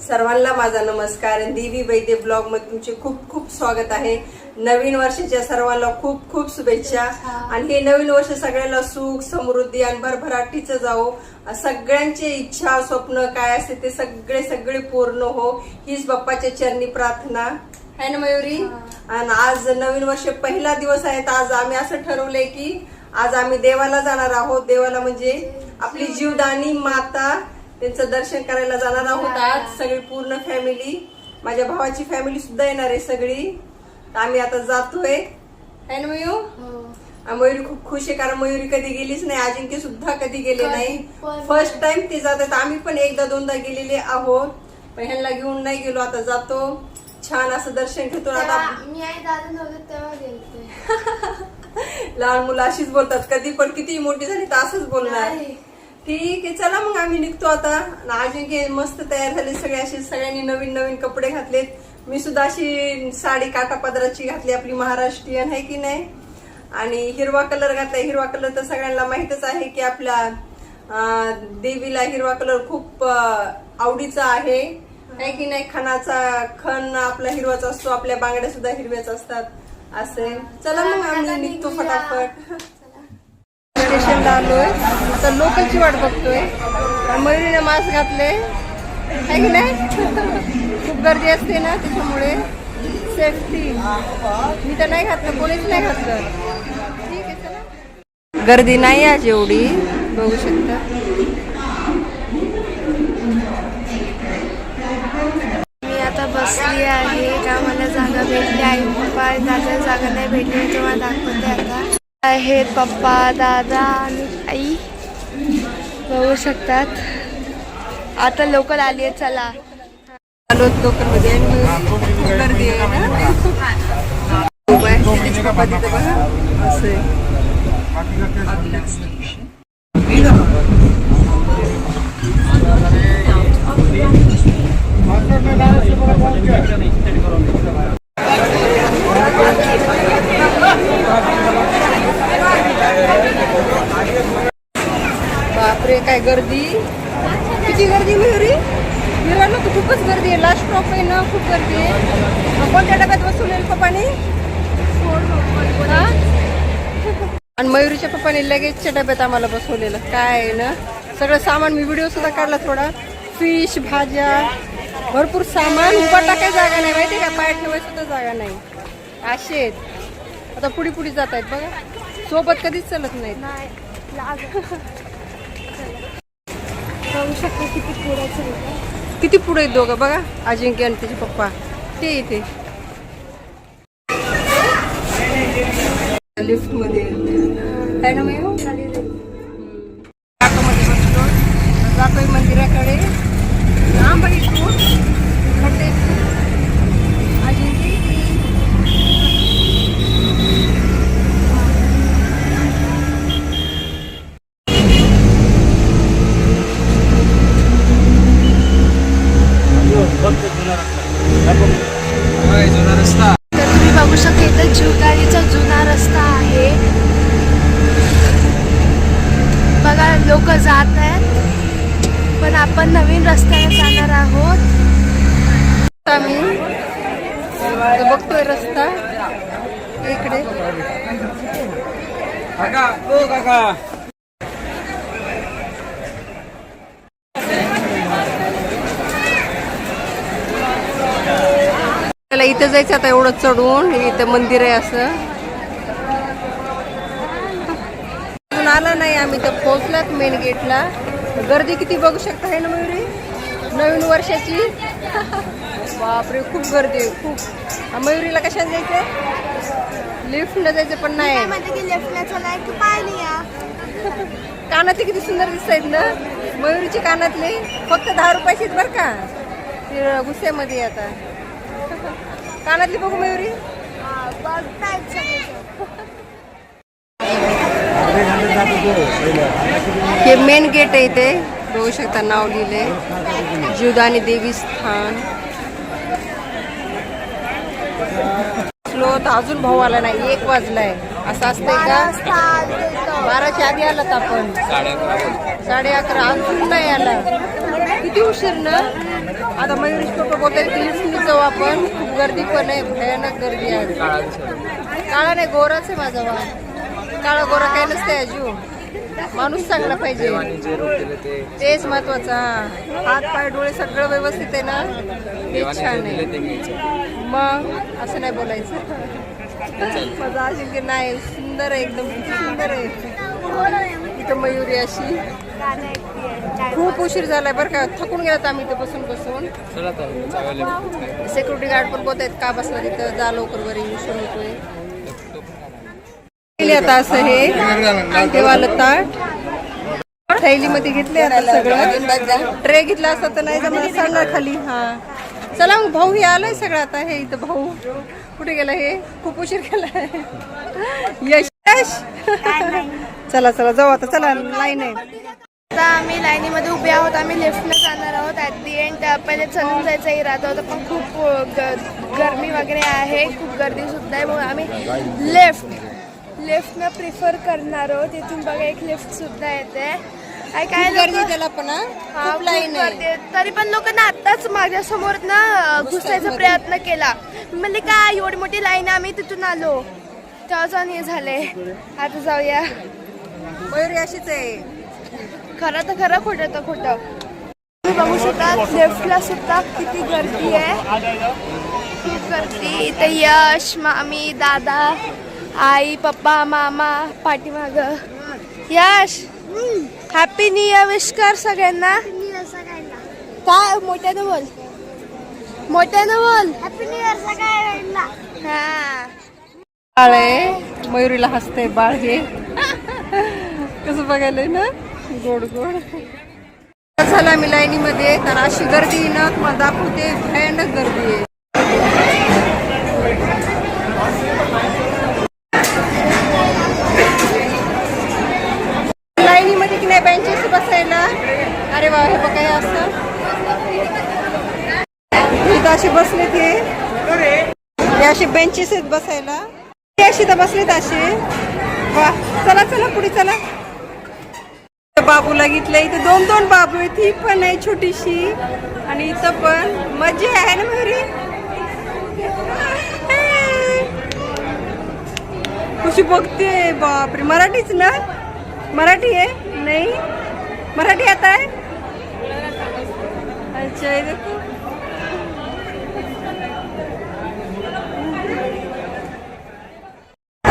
सर्वांना माझा नमस्कार. देवी वैद्य ब्लॉगमध्ये तुमचे खूप खूप स्वागत आहे. नवीन वर्षाच्या सर्वांना खूप खूप शुभेच्छा. आणि हे नवीन वर्ष सगळ्याला सुख समृद्धी आणि भरभराटीचं जावो. सगळ्यांचे इच्छा स्वप्न काय असते ते सगळे सगळे पूर्ण हो. हीच बाप्पाच्या चरणी प्रार्थना. है ना मयुरी? आणि आज नवीन वर्ष पहिला दिवस आहे तर आज आम्ही असं ठरवलंय की आज आम्ही देवाला जाणार आहोत. देवाला म्हणजे आपली जीवदानी माता त्यांचं दर्शन करायला जाणार आहोत आज सगळी पूर्ण फॅमिली माझ्या भावाची फॅमिली सुद्धा येणार आहे सगळी. तर आम्ही आता जातोय. है ना मयू? आणि मयुरी खूप खुश आहे कारण मयुरी कधी गेलीच नाही अजिंक्य सुद्धा कधी गेले नाही. फर्स्ट टाइम ते जात आहेत आम्ही पण एकदा दोनदा गेलेले आहोत. पण ह्यांना घेऊन नाही गेलो आता जातो. छान असं दर्शन घेतो आता. मी आणि दादा नव्हतं तेव्हा गेलते. लहान मुलं अशीच बोलतात कधी पण किती मोठी झाली तर असंच बोलणार. ठीक आहे चला मग आम्ही निघतो आता. अजिंक्य मस्त तयार झाले सगळे असे सगळ्यांनी नवीन नवीन कपडे घातलेत. मी सुद्धा अशी साडी काटा पदराची घातली आपली महाराष्ट्रीयन आहे की नाही? आणि हिरवा कलर घातलाय हिरवा कलर तर सगळ्यांना माहितच आहे की आपल्या देवीला हिरवा कलर खूप आवडीचा आहे. आहे की नाही खणाचा खण आपला हिरवाचा असतो आपल्या बांगड्या सुद्धा हिरव्याच असतात. असे. चला मग आम्ही निघतो फटाफट. स्टेशनला आलोय. आता लोकलची वाट बघतोय. आणि मयुरीने मास्क घातले. की नाही? खूप गर्दी असते ना त्याच्यामुळे. सेफ्टी मी तर नाही घातलं कोणीच नाही घातलं. ठीक आहे चला. गर्दी नाही आज एवढी बघू शकता मी आता बसली आहे. का मला जागा भेटली आहे. पप्पा दादा जागा नाही भेटली. तेव्हा दाखवते आता. आहेत पप्पा दादा आणि आई. बघू शकतात. आता लोकल आली आहे. चला. आलो लोकलमध्ये खूप गर्दी आहे ना? खूप आहे. कितीची कपात बघा. असं आहे. बापरे काय गर्दी? किती गर्दी मयुरी फिरायला तर खूपच गर्दी आहे. लास्ट स्टॉप आहे ना खूप गर्दी आहे. कोणत्या डब्यात बसवलेलं पप्पानी? आणि मयुरीच्या पप्पाने लगेचच्या डब्यात आम्हाला बसवलेलं. काय आहे ना? सगळं सामान मी व्हिडिओ सुद्धा काढला थोडा. फिश भाज्या भरपूर सामान उभा टाकाय जागा नाही माहिती का? पाय ठेवायला सुद्धा जागा नाही. असे आहेत. आता पुढे पुढे जात आहेत बघा. सोबत कधीच चालत नाहीत. किती पुढे आहेत दोघं? बघा अजिंक्य आणि त्याचे पप्पा. ते इथे. लिफ्टमध्ये. आहे? ना मॅम ऑटोमध्ये बसलो जातोय मंदिराकडे लांब आहे इथून. खड्डे अजिंक्य तर तुम्ही बघू शकता इथं जीवदारीचा जुना रस्ता आहे बघा लोक जात आहेत पण आपण नवीन रस्त्याने जाणार आहोत. आम्ही. बघतोय रस्ता. इकडे. त्याला इथं जायचं आता एवढं चढून. इथं मंदिर आहे असं. अजून आला नाही आम्ही तर पोहोचलात मेन गेटला गर्दी किती बघू शकता आहे ना मयुरी? नवीन वर्षाची. बापरे खूप गर्दी खूप. मयुरीला कशात जायचं लिफ्टनं जायचं पण नाही. लेफ्टला कानातले किती सुंदर दिसत आहेत ना. मयुरीचे कानातले. फक्त दहा रुपयाचे आहेत बरं का. ते गुस्स्यामध्ये आता. कानातली बघू मयुरी. हे मेन गेट आहे इथे. बघू शकता नाव लिहिले जीवदानी देवी स्थान तर अजून भाऊ आला नाही. एक वाजलाय. असं असतंय का? बाराच्या आधी आलात आपण. साडे अकरा. अजून नाही आला. किती उशीर ना? आता मयुरेश पप्पा बोलतात लिफ्टने जाऊ आपण. खूप गर्दी पण आहे. भयानक गर्दी आहे. काळा नाही गोराच आहे माझा वा काळा गोरा काही नसते अजू माणूस चांगला पाहिजे. तेच महत्वाचं हा. हात पाय डोळे सगळं व्यवस्थित आहे ना? तेच छान आहे. मग असं नाही बोलायचं. माझा असेल की नाही. सुंदर आहे एकदम. किती सुंदर आहे. इथं मयुरी अशी. खूप उशीर झालाय बरं का. थकून गेलात आम्ही इथे बसून बसून. सिक्युरिटी गार्ड पण बोलत आहेत का बसला तिथं? जा लवकर बरी उशीर होतोय. आता असं हे. देवाला ताट. थैलीमध्ये घेतले आता सगळं. ट्रे घेतला असता तर नाही जमा सांगणार खाली. हा. चला मग भाऊ हे आलाय सगळं आता. हे इथं भाऊ. कुठे गेला हे? खूप उशीर केलाय यश यश. चला चला. जाऊ आता. चला लाईन आहे. आता आम्ही लाईनीमध्ये उभे आहोत. आम्ही लिफ्टला जाणार आहोत. ॲट दी एंड पहिले चलून जायचा इरादा होता. पण खूप गर्मी ग- वगैरे आहे. खूप गर्दी सुद्धा आहे म्हणून आम्ही लेफ्ट लेफ्टनं प्रिफर करणार आहोत. इथून बघा एक लिफ्ट सुद्धा येते. काय गर्दी त्याला पण हा. हा, खूप खूप लाईन गर्दी आहे. आहे. तरी पण लोकांना आताच माझ्यासमोर ना घुसायचा प्रयत्न केला. मी म्हणले काय एवढी मोठी लाईन आहे, आम्ही तिथून आलो. तेव्हा जाऊन हे झाले. आता जाऊया. मयुरी अशीच आहे. खरं तर खरं खोटं तर खोटं. तुम्ही बघू शकता लेफ्टला सुद्धा किती गर्दी आहे. खूप गर्दी. इथे यश मामी दादा आई पप्पा मामा पाठीमाग. Yash happy new year wish कर सगळ्यांना. काय मोठ्यानं बोल. मोठ्यानं बोल. हॅपी न्यू इयर सगळ्यांना. हा बाळ आहे मयुरीला हसते बाळ हे. कसं बघायला ना? गोड गोड. झालं आम्ही लाईनीमध्ये तर अशी गर्दी ना दाखवते भयानक गर्दी आहे लाईनीमध्ये की नाही बेंचेस बसायला अरे वा हे बघा हे असं इथं असे बसले ते अशी बेंचेस आहेत बसायला. ते अशी तर बसलेत असे वा चला चला पुढे चला. बाबूला घेतलं इथं दोन दोन बाबू आहेत. ही पण आहे छोटीशी आणि इथं पण. मजा आहे ना मयुरी कशी बघते. बापरे मराठीच ना? मराठी आहे? नाही? मराठी आता आहे? अच्छा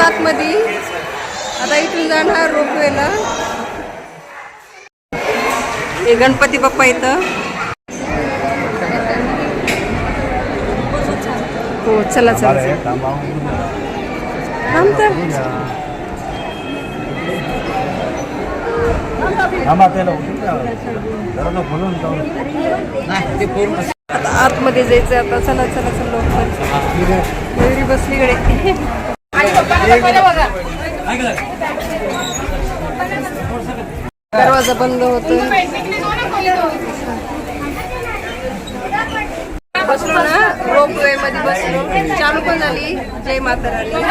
हे देखो मध्ये आता इथून जाणार रोपवेला. हे गणपती बाप्पा इथं. हो चला चला आतमध्ये जायचं आता. चला चला चला मयुरी बसली कडे दरवाजा बंद होतो. बसलो ना रोप वे मध्ये बसलो. चालू पण झाली जय माता राणी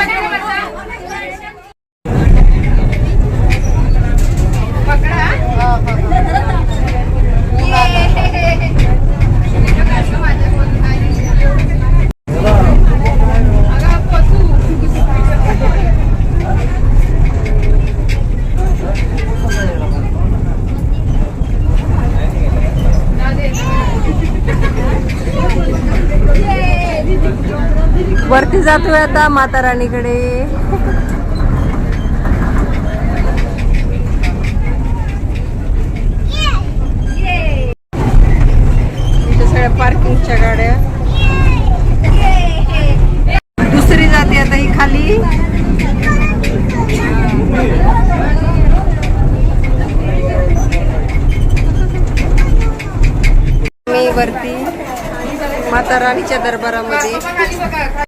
वरती जातोय आता माता राणीकडे. इथे सगळ्या पार्किंगच्या गाड्या. दुसरी जाते आता ही खाली. मी वरती माता राणीच्या दरबारामध्ये.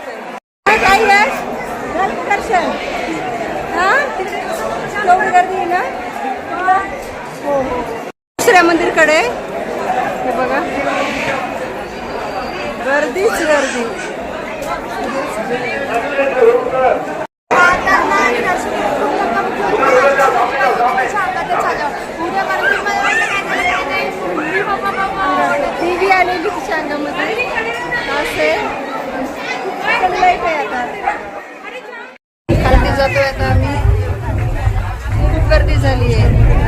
गर्दीच गर्दी टीव्ही आलेली तिच्या अंगामध्ये असे लाइट आहे आता खालती जातोय आता आम्ही खूप गर्दी झाली आहे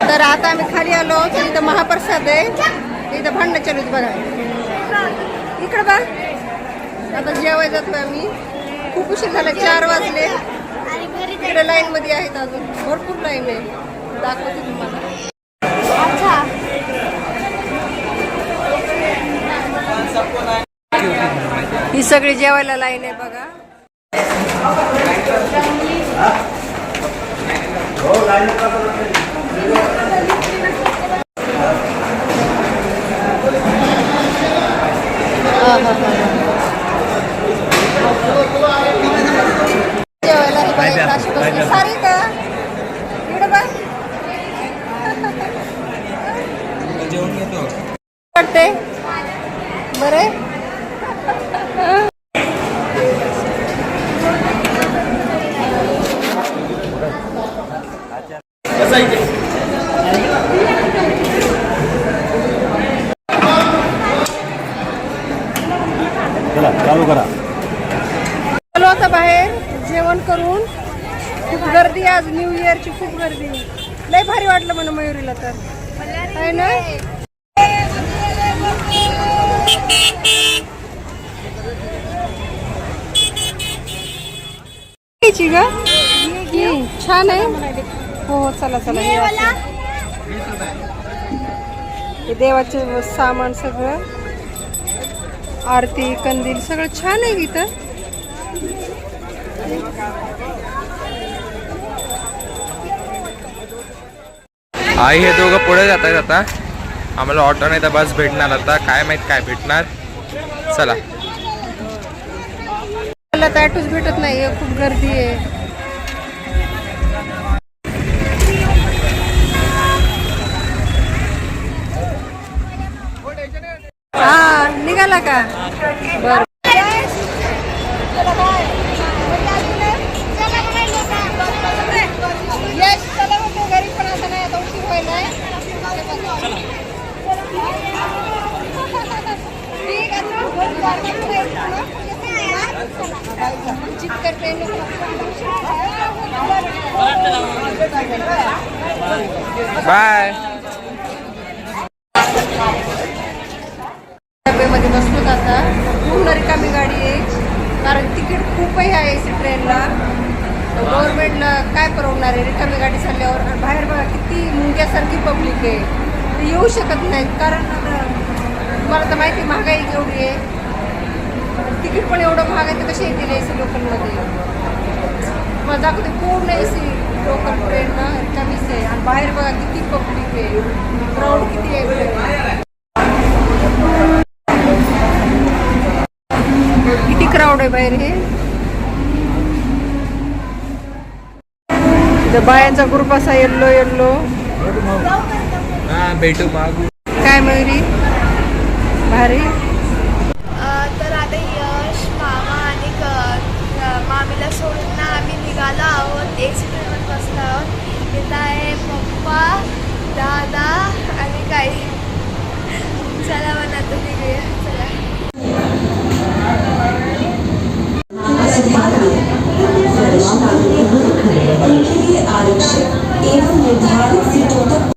तर आता आम्ही खाली आलो तर आहे इथं भांडणं चालू आहेत बघा इकडं बघ आता जेवाय जातोय आम्ही खूप उशीर झाला चार वाजले इकडे लाईन मध्ये आहेत अजून भरपूर लाईन आहे दाखवते तुम्हाला ही सगळी जेवायला लाईन आहे बघा ही बाई अशी बसली. सारी का इकडं बघ वाटते बरे चला चालू करा आलो आता बाहेर जेवण करून खूप गर्दी आज न्यू इयरची खूप गर्दी लय भारी वाटलं म्हणून मयुरीला तर. आहे ना? ग? छान आहे. हो हो चला चला हे. हे देवाचे सामान सगळं. आरती कंदील सगळं छान आहे इथं. आई हे दोघं पुढे जात आहेत आता. आम्हाला ऑटो नाही तर बस भेटणार आता. काय माहीत काय भेटणार. चला. मला तर भेटत नाही खूप गर्दी आहे. हा निघाला का? बर घरी पण असं नाही आता उशीर व्हायलाय ठीक आहे चित करते बाय डब्यामध्ये बसलो आता पूर्ण रिकामी गाडी आहे कारण तिकीट खूपही आहे एसी ट्रेनला गव्हर्नमेंटला काय परवडणार आहे रिकामी गाडी चालल्यावर आणि बाहेर बघा किती मुंग्यासारखी पब्लिक आहे ते येऊ शकत नाहीत कारण आता तुम्हाला तर माहिती आहे, महागाई केवढी आहे तिकीट पण एवढं महाग आहे तर कसे येतील ए सी लोकलमध्ये मला दाखवते पूर्ण ए सी लोकल ट्रेन ना रिकामीच आहे आणि बाहेर बघा किती पब्लिक आहे क्राऊड किती आहे इकडे. किती क्राऊड आहे बाहेर हे. बायांचा ग्रुप असा येल्लो येल्लो हा भेटू मागू. काय मयुरी? भारी. तर आता यश मामा आणि मामीला सोडून ना आम्ही निघालो आहोत. एक सीटवर बसलो आहोत. इथं आहे पप्पा दादा आणि काही. चला म्हणा आता निघूया. बिती लिए आरक्षित एवं निर्धारित सीटों तक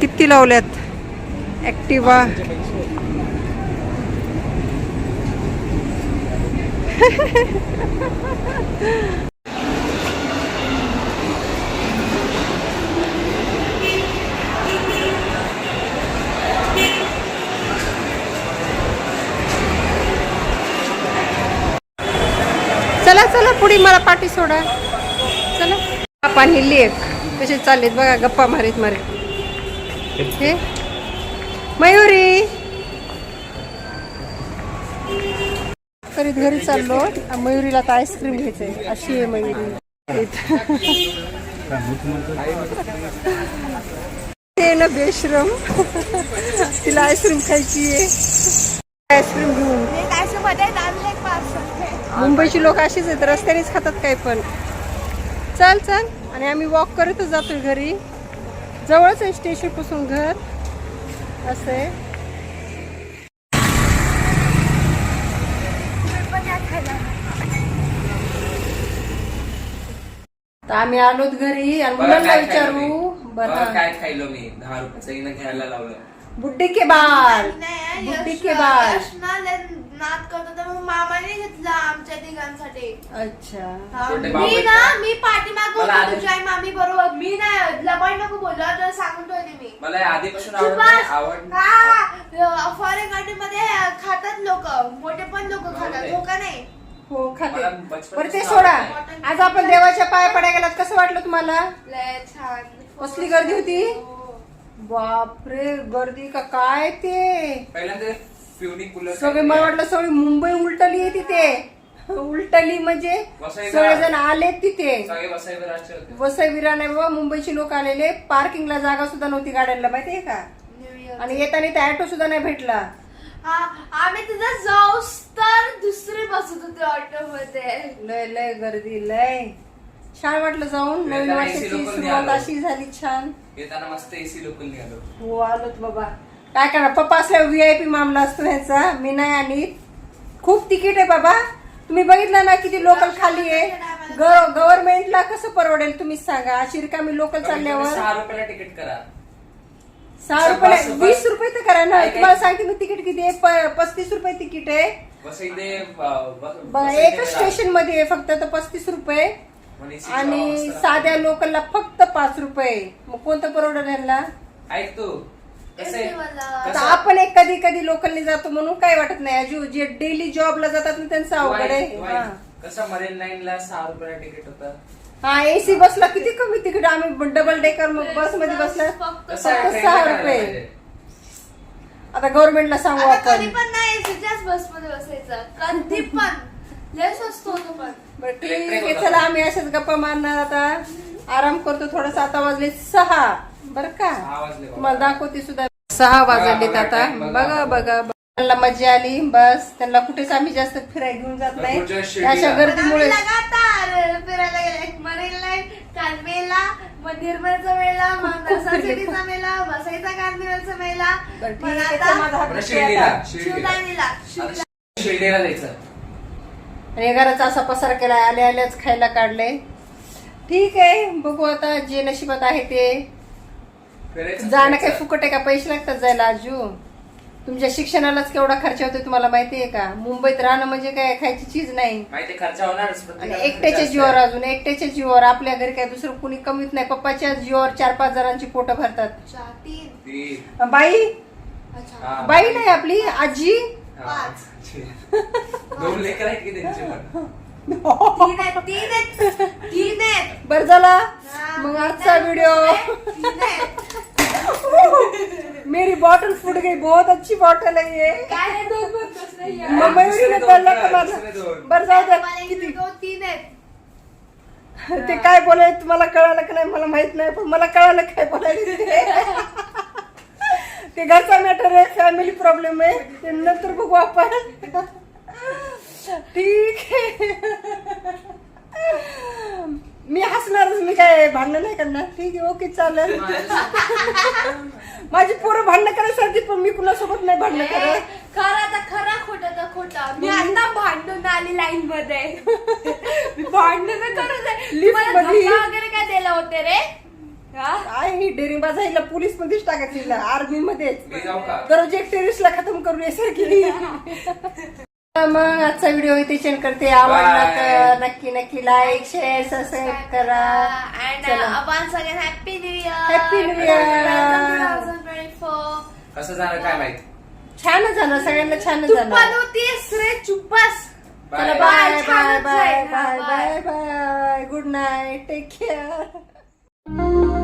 किती लावल्यात? ॲक्टिवा चला चला पुढे मला पाठी सोडा. चला. आपण आणि लेख कसे चाललेत बघा गप्पा मारीत मारीत. हे? मयुरी. करीत घरी चाललो. मयुरीला तर आईस्क्रीम घ्यायचंय. अशी आहे मयुरी. ते ना बेश्रम. तिला आईस्क्रीम खायची आहे. आईस्क्रीम घेऊन मुंबईची लोक अशीच आहेत रस्त्यानेच खातात काय पण. चल चल. आणि आम्ही वॉक करतच जातोय घरी. जवळच आहे स्टेशनपासून घर. असं आहे. तर आम्ही आलोत घरी आणि मुलांना विचारू. बरं काय खायलो मी? दहा रुपयाचं घ्यायला लावलं. बुड्डी के बाल. बुड्डी के बाल. नाद करतो तर मग मामाने घेतला आमच्या तिघांसाठी. अच्छा. हा, छोटे मी ना मी पाठीमाग मला होतो आधी- तुझ्या आई मामी बरोबर. मी नाही लबाड नको बोललो तर सांगून ठेवते मी. मला हे आधीपासून आवडत नाही आवड फॉरेन कंट्री मध्ये खातात लोक मोठे पण लोक खातात नाही. हो का नाही? हो खाते. बरं ते सोडा. आवडतं. आज आपण देवाच्या पाया पड्या गेलात कसं वाटलं तुम्हाला? लय छान. कसली गर्दी होती? हो. बापरे गर्दी का काय ते? पहिल्यांदा फ्युनी कूलर सगळे मला वाटलं सगळी मुंबई उलटली आहे तिथे. उलटली म्हणजे वसई सगळेजण आले तिथे. सगळे वसाईवर राष्ट्र होते वसई विराने बाबा मुंबईची लोक आलेले. पार्किंगला जागा सुद्धा नव्हती गाड्यांना माहितीये का. आणि येताना ते ऑटो सुद्धा नाही भेटला. हा आम्ही तिथं जाऊस तर दुसरी बसत होते ऑटो मध्ये लय लय गर्दी लय. छान वाटलं जाऊन. नवीन येताना वर्षाची लोकल सुरुवात निघालो. अशी झाली छान. येताना मस्त एसी लोकल निघालो. हो आलोत बाबा. काय करणार? पप्पा असल्यावर व्हीआयपी मामला असतो ह्याचा. मी नाही आणि खूप तिकीट आहे बाबा. तुम्ही बघितलं ना किती लोकल खाली आहे. गव्हर्नमेंटला कसं परवडेल तुम्हीच सांगा. अशी रिकामी लोकल कमी चालल्यावर. सहा रुपयाला तिकीट करा. सहा रुपये वीस रुपये तर करा ना. तुम्हाला सांगते मी तिकीट किती आहे. प- पस्तीस रुपये तिकीट आहे. वसई ते बघा एकच स्टेशनमध्ये आहे फक्त तर पस्तीस रुपये. आणि साध्या लोकलला फक्त पाच रुपये. मग कोणतं परवडेल यांना. ऐक तू. आता कसं- आपण एक कधी कधी लोकलने जातो म्हणून काय वाटत नाही. जो- जे डेली जॉबला जातात ना त्यांचं तू अवघड आहे. हा. कसं मरेन लाईन ला सहा रुपयाला तिकीट होतं? हा एसी बसला किती कमी तिकीट? आम्ही डबल डेकर बसमध्ये बसला. फक्त सहा रुपये. आता गव्हर्नमेंटला सांगू आपण. पण नाही एसीच्याच बसमध्ये बसायचं. कधी पण. लय स्वस्त होतो पण. बरं ठीक आहे चला आम्ही अशाच गप्पा मारणार आता. आराम करतो थोडासा. आता वाजले सहा. बर का. तुम्हाला दाखवते सुद्धा. सहा वाजलेत आता. बघा. बघा. त्यांना मजा आली बस. त्यांना कुठेच आम्ही जास्त फिरायला घेऊन जात नाही. अशा गर्दीमुळे फिरायला गेले. निर्मलचा मेला मेला वसईचा मेला. जायचं. आणि घराचा असा पसार केला आल्या आल्याच खायला काढले. ठीक आहे बघू आता जे नशिबात आहे ते. जाणं काही फिरायचं. फुकट आहे का? पैसे लागतात जायला आजू. तुमच्या शिक्षणालाच केवढा खर्च होतो तुम्हाला माहितीये का? मुंबईत राहणं म्हणजे काय? खायची चीज नाही. खर्च आणि एकट्याच्या जीवावर. अजून एकट्याच्या जीवावर. आपल्या घरी काय दुसरं कुणी कमीत नाही. पप्पाच्या जीवावर चार पाच जणांची पोटं भरतात. बाई? अच्छा. बाई नाही आपली आजी. दोन लेकर आहेत की त्यांचे तीन आहेत तीन आहेत. तीन आहेत. बर झाला. हा, मग आजचा. व्हिडिओ मेरी बॉटल फूट गई. बहुत अच्छी बॉटल है ये. मयुरीने दुसरे बोलला का? माझा. बरं जाऊ द्या. किती? दोन तीन आहेत. ते काय बोलायचं तुम्हाला कळालं का नाही? मला माहीत नाही पण मला कळालं काय बोलायचं ते. ते घरचा मॅटर आहे फॅमिली प्रॉब्लेम आहे. ते नंतर बघू आपण. ठीक आहे. मी हसणारच मी काय भांडण नाही करणार. ठीक आहे ओके चालेल. माझी पोरं भांडणं करायसाठी पण मी कुणासोबत नाही भांडणं करत. खरं आता खरा खोटा तर खोटा. मी आता भांडून आली लाईन मध्ये. मी भांडण करत आहे. Lift. धक्का वगैरे काय दिला होते रे? काय ही डेअरिंग बाजायला पोलीस मध्येच टाकायची आर्मी मध्येच. मी जाऊ का? दररोज एक टेरिसला खतम करून यासारखी मग आजचा व्हिडिओ इथे सेंड करते. आवडला तर नक्की नक्की लाईक शेअर सबस्क्राईब करा. अँड चला. once again happy new year. Welcome to 2024 कसं जाणार काय माहीत? छान झालं सगळ्यांना छान तू झालं. पण होतीस रे चुप्पास. चला Bye. Bye bye bye. Bye bye bye good night take care